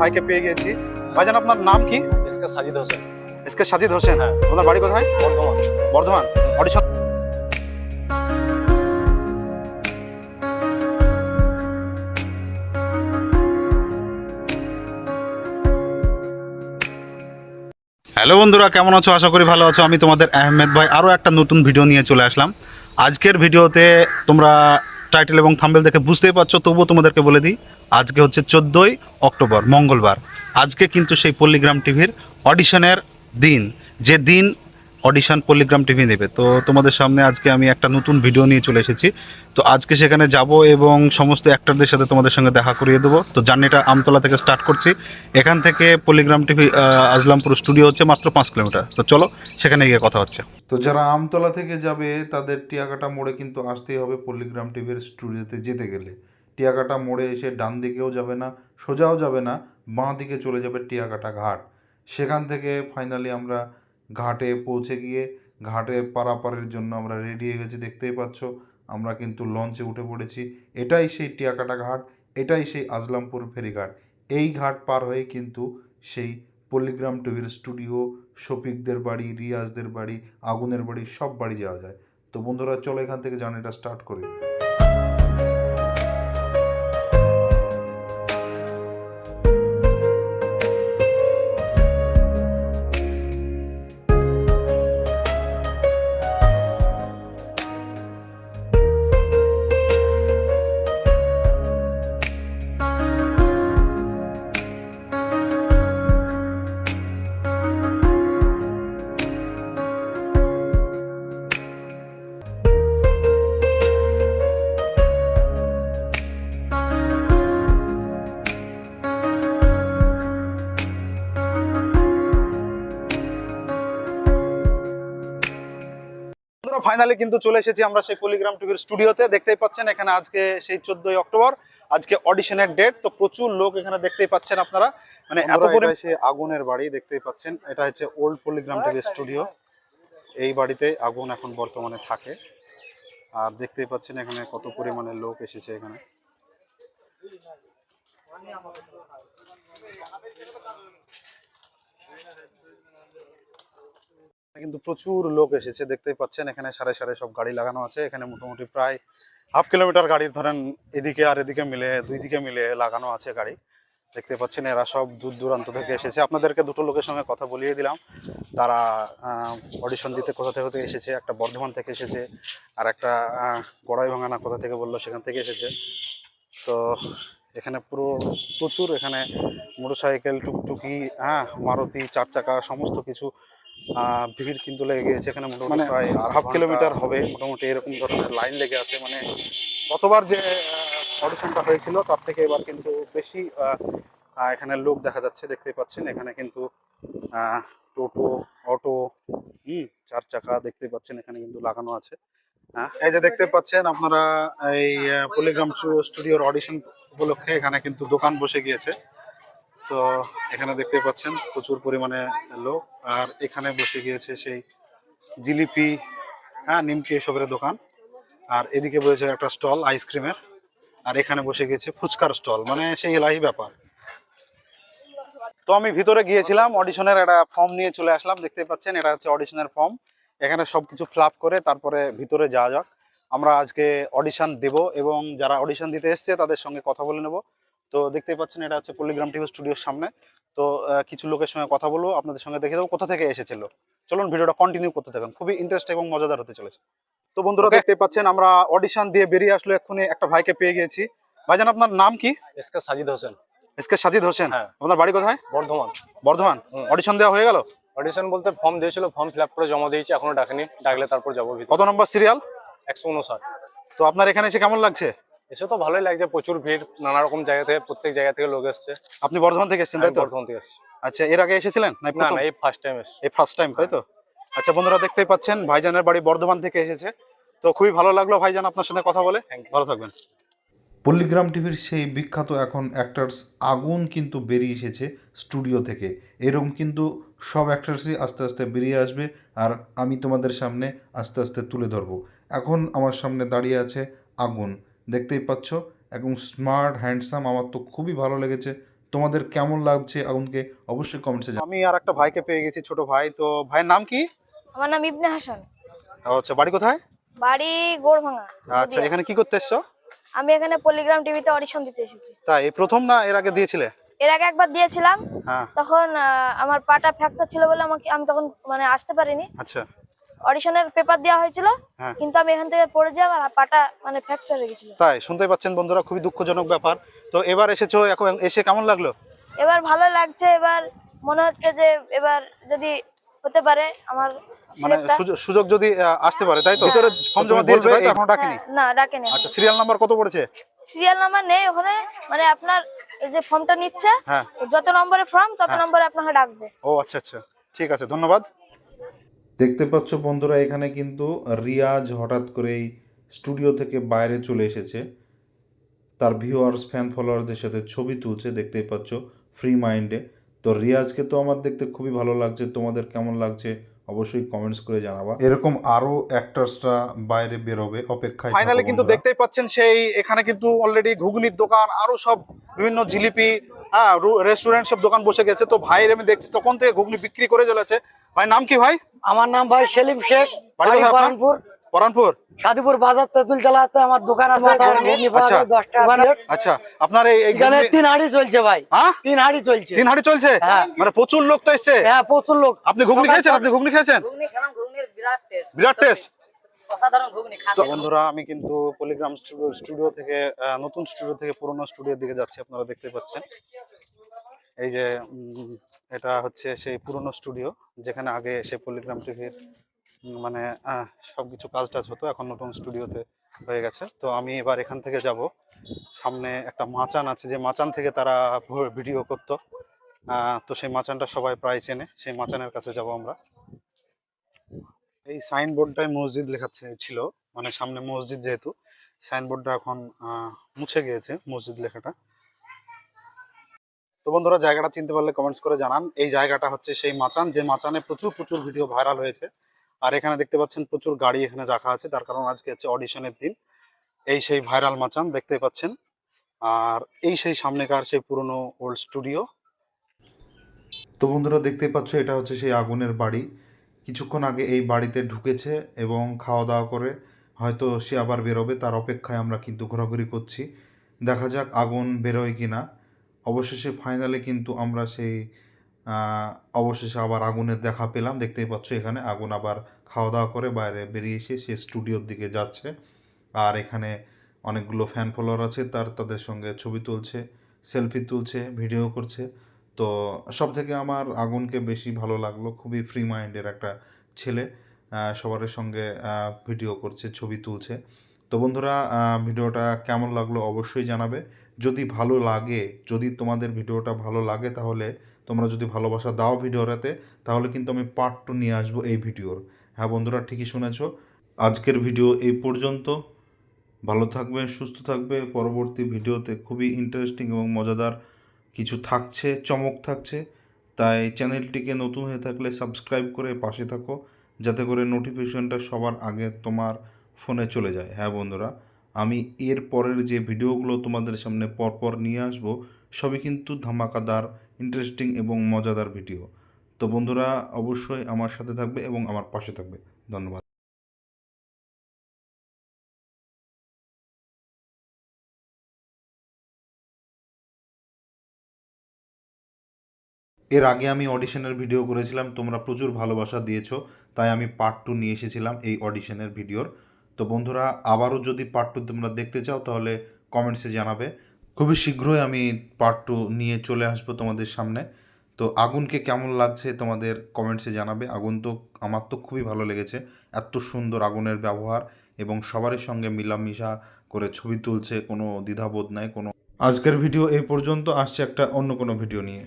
ভাইকে পেয়ে গেছি। ভাইজান আপনার নাম কি? এসকে সাজিদ হোসেন। এসকে সাজিদ হোসেন। হ্যাঁ। আপনার বাড়ি কোথায়? বর্ধমান। বর্ধমান। অডিশন হ্যালো বন্ধুরা কেমন আছো? আশা করি ভালো আছো। আমি তোমাদের আহমেদ ভাই। আরও একটা নতুন ভিডিও নিয়ে চলে আসলাম। আজকের ভিডিওতে তোমরা টাইটেল এবং থাম্বেল দেখে বুঝতেই পারছ, তবুও তোমাদেরকে বলে দিই, আজকে হচ্ছে চোদ্দোই অক্টোবর, মঙ্গলবার। আজকে কিন্তু সেই পল্লিগ্রাম টিভির অডিশনের দিন। যে দিন অডিশন পল্লিগ্রাম টিভি নেবে। তো তোমাদের সামনে আজকে আমি একটা নতুন ভিডিও নিয়ে চলে এসেছি। তো আজকে সেখানে যাব এবং সমস্ত অ্যাক্টরদের সাথে তোমাদের সঙ্গে দেখা করিয়ে দেবো। তো জার্নিটা আমতলা থেকে স্টার্ট করছি। এখান থেকে পল্লিগ্রাম টিভি আজলামপুর স্টুডিও হচ্ছে মাত্র পাঁচ কিলোমিটার। তো চলো, সেখানে গিয়ে কথা হচ্ছে। তো যারা আমতলা থেকে যাবে, তাদের টিয়াকাটা মোড়ে কিন্তু আসতেই হবে পল্লিগ্রাম টিভির স্টুডিওতে যেতে গেলে। টিয়াকাটা মোড়ে এসে ডান দিকেও যাবে না, সোজাও যাবে না, বাঁ দিকে চলে যাবে টিয়াকাটা ঘাট। সেখান থেকে ফাইনালি আমরা ঘাটে পৌঁছে গিয়ে ঘাটে পারাপারের জন্য আমরা রেডি হয়ে গেছি, দেখতেই পাচ্ছ। আমরা কিন্তু লঞ্চে উঠে পড়েছি। এটাই সেই টিয়াকাটা ঘাট, এটাই সেই আজলামপুর ফেরিঘাট এই ঘাট পার হয়ে কিন্তু সেই পল্লিগ্রাম টিভির স্টুডিও শফিকদের বাড়ি, রিয়াজদের বাড়ি, আগুনের বাড়ি, সব বাড়ি যাওয়া যায়। তো বন্ধুরা, চলো এখান থেকে জার্নিটা স্টার্ট করি। বন্ধুরা ফাইনালি কিন্তু চলে এসেছি আমরা সেই পলিগ্রাম টিভির স্টুডিওতে দেখতেই পাচ্ছেন এখানে আজকে সেই চোদ্দই অক্টোবর আজকে অডিশনের ডেট তো প্রচুর লোক এখানে দেখতেই পাচ্ছেন আপনারা। মানে এত পরিমাণ সেই আগুনের বাড়ি দেখতেই পাচ্ছেন। এটা হচ্ছে ওল্ড পলিগ্রাম টিভির স্টুডিও এই বাড়িতে আগুন এখন বর্তমানে থাকে। আর দেখতেই পাচ্ছেন এখানে কত পরিমাণে লোক এসেছে এখানে। কিন্তু প্রচুর লোক এসেছে, দেখতেই পাচ্ছেন, এখানে সাড়ে সাড়ে সব গাড়ি লাগানো আছে, এখানে মোটামুটি প্রায় হাফ কিলোমিটার গাড়ি ধরেন এদিকে আর এদিকে মিলে, দুই দিকে মিলে লাগানো আছে গাড়ি। দেখতে পাচ্ছেন এরা সব দূর দূরান্ত থেকে এসেছে। আপনাদেরকে দুটো লোকের সঙ্গে কথা বলিয়ে দিলাম। তারা অডিশন দিতে কোথা থেকে থেকে এসেছে, একটা বর্ধমান থেকে এসেছে, আর একটা গড়াই ভাঙানা কোথা থেকে বলল সেখান থেকে এসেছে। তো এখানে পুরো, প্রচুর এখানে মোটরসাইকেল, টুকটুকি হ্যাঁ মারুতি চার চাকা সমস্ত কিছু ভিড় কিন্তু লেগে গিয়েছে এখানে মোটামুটি মানে প্রায় হাফ কিলোমিটার হবে মোটামুটি এরকম ধরনের লাইন লেগে আছে মানে গতবার যে অডিশনটা হয়েছিল তার থেকে এবার কিন্তু বেশি এখানে লোক দেখা যাচ্ছে দেখতে পাচ্ছেন এখানে কিন্তু টোটো অটো হুম চার চাকা দেখতে পাচ্ছেন এখানে কিন্তু লাগানো আছে। এই যে দেখতে পাচ্ছেন আপনারা এই পলিগ্রাম স্টুডিওর অডিশন উপলক্ষে এখানে কিন্তু দোকান বসে গিয়েছে। তো এখানে দেখতে পাচ্ছেন প্রচুর পরিমাণে লোক। আর এখানে বসে গিয়েছে সেই জিলিপি হ্যাঁ নিমকি এসবের দোকান। আর এদিকে বসেছে একটা স্টল, আইসক্রিমের। আর এখানে বসে গিয়েছে ফুচকার স্টল মানে সেই এলাহি ব্যাপার। তো আমি ভিতরে গিয়েছিলাম, অডিশনের একটা ফর্ম নিয়ে চলে আসলাম। দেখতে পাচ্ছেন, এটা হচ্ছে অডিশনের ফর্ম এখানে সবকিছু ফিল করে তারপরে ভিতরে যাওয়া যাক। আমরা আজকে অডিশন দেব এবং যারা অডিশন দিতে এসছে, তাদের সঙ্গে কথা বলে নেব। তো দেখতেই পাচ্ছেন এটা হচ্ছে পল্লিগ্রাম টিভি স্টুডিওর সামনে। তো কিছু লোকের সঙ্গে কথা বলব আপনাদের সঙ্গে দেখে দেবো কোথা থেকে এসেছিল। চলুন ভিডিওটা কন্টিনিউ করতে থাকুন খুবই ইন্টারেস্ট এবং মজাদার হতে চলেছে। তো বন্ধুরা দেখতে পাচ্ছেন আমরা অডিশন দিয়ে বেরিয়ে আসলো এক্ষুনি একটা ভাইকে পেয়ে গিয়েছি ভাইজান আপনার নাম কি? এসকে সাজিদ হোসেন। এসকে সাজিদ হোসেন। হ্যাঁ। আপনার বাড়ি কোথায়? বর্ধমান। বর্ধমান। অডিশন দেওয়া হয়ে গেল? অডিশন বলতে ফর্ম দিয়েছিল ফর্ম ফিল করে জমা দিয়েছি এখনও ডাকেনি ডাকলে তারপর যাব কত নম্বর সিরিয়াল একশো উনষাট। তো আপনার এখানে এসে কেমন লাগছে? এসে তো ভালোই লাগছে প্রচুর ভিড় নানা রকম জায়গা থেকে প্রত্যেক জায়গা থেকে লোক এসছে। আপনি বর্ধমান থেকে এসেছেন তাই তো? বর্ধমান থেকে এসছি। আচ্ছা এর আগে এসেছিলেন? না না এই ফার্স্ট টাইম এসছি। এই ফার্স্ট টাইম তাই তো? আচ্ছা বন্ধুরা দেখতেই পাচ্ছেন ভাইজানের বাড়ি বর্ধমান থেকে এসেছে। তো খুবই ভালো লাগল ভাইজান আপনার সঙ্গে কথা বলে। ভালো থাকবেন। পল্লিগ্রাম টিভির সেই বিখ্যাত এখন অ্যাক্টার্স আগুন কিন্তু বেরিয়ে এসেছে স্টুডিও থেকে। এরকম কিন্তু সব অ্যাক্টার্সই আস্তে আস্তে বেরিয়ে আসবে আর আমি তোমাদের সামনে আস্তে আস্তে তুলে ধরবো। এখন আমার সামনে দাঁড়িয়ে আছে আগুন। দেখতেই পাচ্ছ। একদম স্মার্ট হ্যান্ডসাম আমার তো খুবই ভালো লেগেছে। তোমাদের কেমন লাগছে আগুনকে অবশ্যই কমেন্টসে আমি আর একটা ভাইকে পেয়ে গেছি ছোট ভাই। তো ভাইয়ের নাম কি? আমার নাম ইবনে হাসান। আচ্ছা বাড়ি কোথায়? বাড়ি গোড়ভাঙা আচ্ছা এখানে কি করতে এসছো? আমি এখানে পলিগ্রাম টিভিতে অডিশন দিতে এসেছি। তাই এই প্রথম না এর আগে দিয়েছিলে? এর আগে একবার দিয়েছিলাম। হ্যাঁ। তখন আমার পাটা ফ্র্যাকচার ছিল বলে আমাকে আমি তখন মানে আসতে পারিনি। আচ্ছা। অডিশনের পেপার দেওয়া হয়েছিল হ্যাঁ। কিন্তু আমি এখান থেকে পড়ে যাই আমার পাটা মানে ফ্র্যাকচার হয়ে গেছিল। তাই শুনতে পাচ্ছেন বন্ধুরা খুবই দুঃখজনক ব্যাপার। তো এবার এসেছ এখন এসে কেমন লাগল? এবার ভালো লাগছে এবার মনে হচ্ছে যে এবার যদি হতে পারে আমার মানে সুযোগ- সুযোগ যদি আসতে পারে তাই তো? হ্যাঁ। ভিতরে ফর্ম জমা দিয়েছ তাই তো? এখনও ডাকেনি? না ডাকেনি আচ্ছা সিরিয়াল নাম্বার কত পড়েছে? সিরিয়াল নাম্বার নেই ওখানে মানে আপনার এই যে ফর্মটা নিচ্ছে হ্যাঁ। যত নম্বরে ফর্ম তত হ্যাঁ। নম্বরে আপনাকে ডাকবে। ও আচ্ছা আচ্ছা। ঠিক আছে ধন্যবাদ। দেখতে পাচ্ছ বন্ধুরা এখানে কিন্তু রিয়াজ হঠাৎ করেই স্টুডিও থেকে বাইরে চলে এসেছে। তার ভিউয়ার্স ফ্যান ফলোয়ারদের সাথে ছবি তুলছে দেখতেই পাচ্ছ ফ্রি মাইন্ডে তো রিয়াজকে তো আমার দেখতে খুবই ভালো লাগছে। তোমাদের কেমন লাগছে অবশ্যই কমেন্টস করে জানাবা। এরকম আরও অ্যাক্টার্সরা বাইরে বেরোবে অপেক্ষায় ফাইনালি কিন্তু। দেখতেই পাচ্ছেন সেই এখানে কিন্তু অলরেডি ঘুগনির দোকান আরও সব বিভিন্ন জিলিপি হ্যাঁ রেস্টুরেন্ট সব দোকান বসে গেছে। তো ভাইয়ের আমি দেখছি তখন থেকে ঘুগনি বিক্রি করে চলেছে। ভাই নাম কি ভাই? আমার নাম ভাই সেলিম শেখ? বারানপুর। পরানপুর সাধুপুর বাজার তেঁতুল চালাতে আমার দোকান আছে আচ্ছা। আচ্ছা আপনার এখানে তিন হাড়ি চলছে ভাই। হ্যাঁ? তিন হাড়ি চলছে। তিন হাড়ি চলছে? হ্যাঁ। মানে প্রচুর লোক তো এসছে? হ্যাঁ প্রচুর লোক। আপনি ঘুগনি খেয়েছেন? আপনি ঘুগনি খেয়েছেন? বিরাট টেস্ট বিরাট টেস্ট অসাধারণ ঘুগনি তো খাসি বন্ধুরা আমি কিন্তু পলিগ্রাম স্টুডিও স্টুডিও থেকে আহ, নতুন স্টুডিও থেকে পুরোনো স্টুডিওর দিকে যাচ্ছি আপনারা দেখতে পাচ্ছেন। এই যে এটা হচ্ছে সেই পুরনো স্টুডিও যেখানে আগে সে পলিগ্রাম টিভির মানে আহ, সবকিছু কাজ টাজ হতো এখন নতুন স্টুডিওতে হয়ে গেছে। তো আমি এবার এখান থেকে যাব। সামনে একটা মাচান আছে যে মাচান থেকে তারা ভিডিও করতো। তো সেই মাচানটা সবাই প্রায় চেনে। সেই মাচানের কাছে যাব আমরা। এই সাইনবোর্ডটায় মসজিদ লেখা ছিল। মানে সামনে মসজিদ যেহেতু সাইনবোর্ডটা এখন মুছে গিয়েছে মসজিদ লেখাটা। তো বন্ধুরা, জায়গাটা চিনতে পারলে কমেন্টস করে জানান। এই জায়গাটা হচ্ছে সেই মাচান, যে মাচানে প্রচুর প্রচুর ভিডিও ভাইরাল হয়েছে। আর এখানে দেখতে পাচ্ছেন প্রচুর গাড়ি এখানে রাখা আছে, তার কারণ আজকে হচ্ছে অডিশনের দিন। এই সেই ভাইরাল মাচান দেখতে পাচ্ছেন। আর এই সেই সামনেকার সেই পুরনো ওল্ড স্টুডিও তো বন্ধুরা দেখতেই পাচ্ছ, এটা হচ্ছে সেই আগুনের বাড়ি। কিছুক্ষণ আগে এই বাড়িতে ঢুকেছে এবং খাওয়া দাওয়া করে হয়তো সে আবার বেরোবে, তার অপেক্ষায় আমরা কিন্তু ঘোরাঘুরি করছি। দেখা যাক আগুন বেরোয় কি না অবশেষে ফাইনালে কিন্তু আমরা সেই অবশেষে আবার আগুনের দেখা পেলাম। দেখতেই পাচ্ছ এখানে আগুন আবার খাওয়া দাওয়া করে বাইরে বেরিয়ে এসে সে স্টুডিওর দিকে যাচ্ছে। আর এখানে অনেকগুলো ফ্যান ফলোয়ার আছে, তার তাদের সঙ্গে ছবি তুলছে সেলফি তুলছে ভিডিও করছে। তো সব থেকে আমার আগুনকে বেশি ভালো লাগল, খুবই ফ্রি মাইন্ডের একটা ছেলে সবার সঙ্গে ভিডিও করছে, ছবি তুলছে। তো বন্ধুরা ভিডিওটা কেমন লাগল অবশ্যই জানাবে। যদি ভালো লাগে, যদি তোমাদের ভিডিওটা ভালো লাগে তাহলে তোমরা যদি ভালোবাসা দাও ভিডিওটাতে, তাহলে কিন্তু আমি পার্ট টু নিয়ে আসব এই ভিডিওর। হ্যাঁ বন্ধুরা, ঠিকই শুনেছ। আজকের ভিডিও এই পর্যন্ত। ভালো থাকবে, সুস্থ থাকবে। পরবর্তী ভিডিওতে খুবই ইন্টারেস্টিং এবং মজাদার কিছু থাকছে, চমক থাকছে। তাই চ্যানেলটিকে নতুন হয়ে থাকলে সাবস্ক্রাইব করে পাশে থাকো, যাতে করে নোটিফিকেশনটা সবার আগে তোমার ফোনে চলে যায়। হ্যাঁ বন্ধুরা আমি এর পরের যে ভিডিওগুলো তোমাদের সামনে পরপর নিয়ে আসব, সবই কিন্তু ধামাকাদার ইন্টারেস্টিং এবং মজাদার ভিডিও। তো বন্ধুরা, অবশ্যই আমার সাথে থাকবে এবং আমার পাশে থাকবে। ধন্যবাদ। এর আগে আমি অডিশনের ভিডিও করেছিলাম, তোমরা প্রচুর ভালোবাসা দিয়েছ, তাই আমি পার্ট টু নিয়ে এসেছিলাম এই অডিশনের ভিডিওর। তো বন্ধুরা, আবারও যদি পার্ট টু তোমরা দেখতে চাও, তাহলে কমেন্টসে জানাবে। খুবই শীঘ্রই আমি পার্ট টু নিয়ে চলে আসব তোমাদের সামনে। তো আগুনকে কেমন লাগছে তোমাদের কমেন্টসে জানাবে। আগুন তো, আমার তো খুবই ভালো লেগেছে। এত সুন্দর আগুনের ব্যবহার এবং সবারই সঙ্গে মিলামিশা করে ছবি তুলছে, কোনো দ্বিধাবোধ নাই, কোনো আজকের ভিডিও এই পর্যন্ত, আসছে একটা অন্য কোনো ভিডিও নিয়ে।